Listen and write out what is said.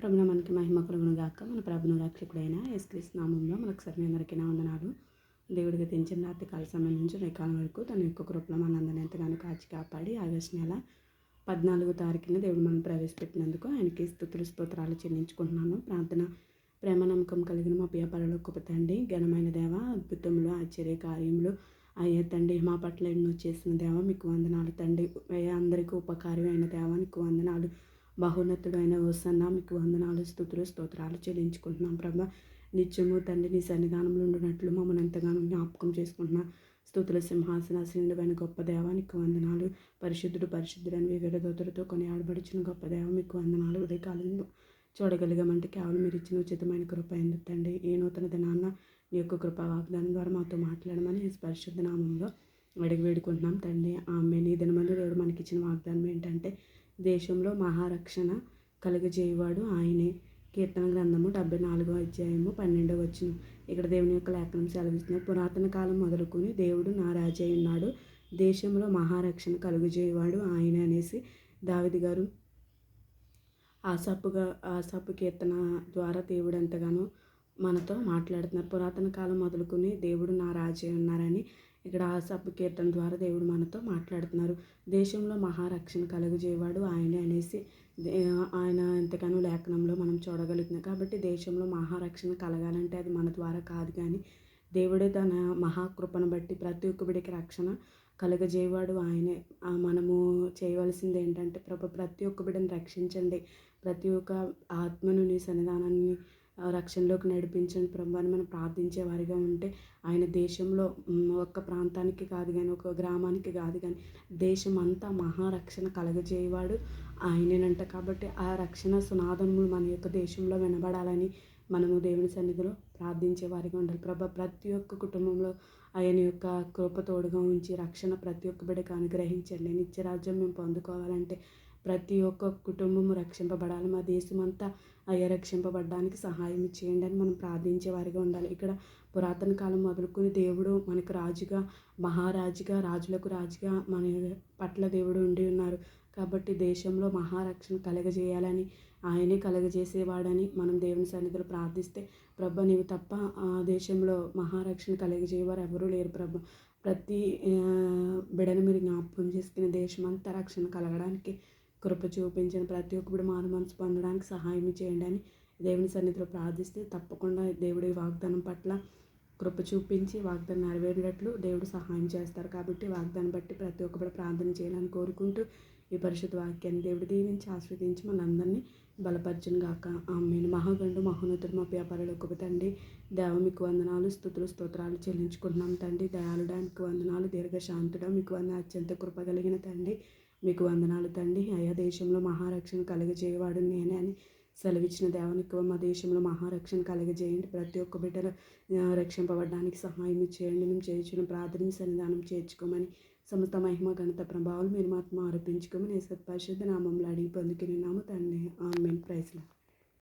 ప్రభున మనకి మహిమ కలుగును గాక. మన ప్రభును రక్షకుడైన యేసుక్రీస్తు నామంలో మనకు సరి అందరికీ నా వందనాలు. దేవుడికి తెంచిన రాత్రి కాల సమయం నుంచి రేకాలం వరకు తన యొక్క కృపలో మనందరిని ఎంతగానో కాచి కాపాడి ఆగస్టు నెల పద్నాలుగో తారీఖున దేవుడు మనం ప్రవేశపెట్టినందుకు ఆయనకి స్థుతులు స్తోత్రాలు చెల్లించుకుంటున్నాను. ప్రార్థన ప్రేమ నమ్మకం కలిగిన మా వ్యాపారంలో గొప్ప తండ్రి ఘనమైన దేవ అద్భుతములు ఆశ్చర్య కార్యములు అయ్యే తండ్రి మా పట్ల ఎన్నో చేసిన దేవ మీకు వందనాలు తండ్రి. అందరికీ ఉపకారమైన దేవ మీకు వందనాలు. మహోన్నతుడైన ఓసన్న మీకు వందనాలు స్థుతులు స్తోత్రాలు చెల్లించుకుంటున్నాం ప్రభా. నిత్యము తండ్రి నీ సన్నిధానంలో ఉండినట్లు మమ్మల్ని ఎంతగానో జ్ఞాపకం చేసుకుంటున్నా. స్థుతుల సింహాసనాసీనుడైన గొప్ప దేవానికి వందనాలు. పరిశుద్ధుడు పరిశుద్ధుడని వివిధ దోతులతో కొని ఆడబడిచిన గొప్ప దేవ మీకు వందనాలు. ఉదయకాలంలో చూడగలిగామంటే కేవలం మీరు ఇచ్చిన ఉచితమైన కృప ఎందుకు తండ్రి? ఏ నూతన దినాన్న మీ యొక్క కృప వాగ్దానం ద్వారా మాతో మాట్లాడమని పరిశుద్ధ నామంలో అడిగి వేడుకుంటున్నాం తండ్రి. ఆమె నీ దినమందు దేవుడు మనకి ఇచ్చిన వాగ్దానం ఏంటంటే దేశంలో మహారక్షణ కలుగజేయవాడు ఆయనే. కీర్తన గ్రంథము డెబ్బై నాలుగో అధ్యాయము పన్నెండో వచ్చిన ఇక్కడ దేవుని యొక్క లేఖనం సెలవిస్తున్న పురాతన కాలం మొదలుకొని దేవుడు నా రాజే ఉన్నాడు. దేశంలో మహారక్షణ కలుగజేయవాడు ఆయన అనేసి దావిది గారు ఆసప్పుగా ఆసాపు కీర్తన ద్వారా దేవుడు ఎంతగానో మనతో మాట్లాడుతున్నారు. పురాతన కాలం మొదలుకొని దేవుడు నా రాజే ఉన్నారని ఇక్కడ ఆసపు కీర్తన ద్వారా దేవుడు మనతో మాట్లాడుతున్నారు. దేశంలో మహారక్షణ కలుగజేవాడు ఆయనే అనేసి ఆయన ఎంతగానో లేఖనంలో మనం చూడగలుగుతున్నాం. కాబట్టి దేశంలో మహారక్షణ కలగాలంటే అది మన ద్వారా కాదు కానీ దేవుడే తన మహాకృపను బట్టి ప్రతి ఒక్క బిడికి రక్షణ కలుగజేవాడు ఆయనే. మనము చేయవలసింది ఏంటంటే ప్రభు ప్రతి ఒక్క బిడ్డను రక్షించండి. ప్రతి ఒక్క ఆత్మను నీ సన్నిధానాన్ని రక్షణలోకి నడిపించండి ప్రభాని మనం ప్రార్థించే వారిగా ఉంటే ఆయన దేశంలో ఒక్క ప్రాంతానికి కాదు కానీ ఒక గ్రామానికి కాదు కానీ దేశం అంతా మహారక్షణ కలగజేయవాడు ఆయనేనంట. కాబట్టి ఆ రక్షణ సునాదములు మన యొక్క దేశంలో వినబడాలని మనము దేవుని సన్నిధిలో ప్రార్థించే వారిగా ఉండాలి. ప్రభా ప్రతి ఒక్క కుటుంబంలో ఆయన యొక్క కృప తోడుగా ఉంచి రక్షణ ప్రతి ఒక్క బిడ్డకు అనుగ్రహించండి. నిత్యరాజ్యం మేము పొందుకోవాలంటే ప్రతి ఒక్క కుటుంబము రక్షింపబడాలి. మా దేశం అంతా అయ్యా రక్షింపబడడానికి సహాయం చేయండి అని మనం ప్రార్థించే వారిగా ఉండాలి. ఇక్కడ పురాతన కాలం మొదలుకొని దేవుడు మనకు రాజుగా మహారాజుగా రాజులకు రాజుగా మన పట్ల దేవుడు ఉండి ఉన్నారు. కాబట్టి దేశంలో మహారక్షణ కలగజేయాలని ఆయనే కలగజేసేవాడని మనం దేవుని సన్నిధిలో ప్రార్థిస్తే ప్రభ నీవు తప్ప ఆ దేశంలో మహారక్షణ కలగజేయవారు ఎవరూ లేరు ప్రభ. ప్రతి బిడను మీరు జ్ఞాపకం చేసుకునే దేశం అంతా రక్షణ కలగడానికి కృప చూపించిన ప్రతి ఒక్కడు మారు మనసు పొందడానికి సహాయం చేయండి అని దేవుని సన్నిధిలో ప్రార్థిస్తే తప్పకుండా దేవుడి వాగ్దానం పట్ల కృప చూపించి వాగ్దానం నెరవేరినట్లు దేవుడు సహాయం చేస్తారు. కాబట్టి వాగ్దానం బట్టి ప్రతి ఒక్కరు ప్రార్థన చేయాలని కోరుకుంటూ ఈ పరిశుద్ధ వాక్యాన్ని దేవుడి దీవించి ఆస్వాదించి మనందరినీ బలపరచను గాక. ఆమెను. మహాగండు మహోన్నతుడు మా వ్యాపారాలు తండ్రి దేవ మీకు వందనాలు స్థుతులు స్తోత్రాలు చెల్లించుకుంటున్నాం తండ్రి. మీకు వందనాలు దీర్ఘశాంతుడా మీకు వంద అత్యంత కృప కలిగిన తండ్రి. మీకు వందనాలు తండ్రి. అయా దేశంలో మహారక్షణ కలుగజేయవాడు నేనే అని సెలవిచ్చిన దేవునికి మా దేశంలో మహారక్షణ కలుగజేయండి. ప్రతి ఒక్క బిడ్డలు రక్షింపబడడానికి సహాయం చేయండి. మేము చేయించిన ప్రార్థన సన్నిధానం చేర్చుకోమని సమస్త మహిమ ఘనత ప్రభావాలు మీరు మాత్రం ఆరోపించుకోమని సత్పరిశుద్ధ నామంలో అడిగి పొందుకుని నామ తండ్రి. ఆన్లైన్ ప్రైజ్లో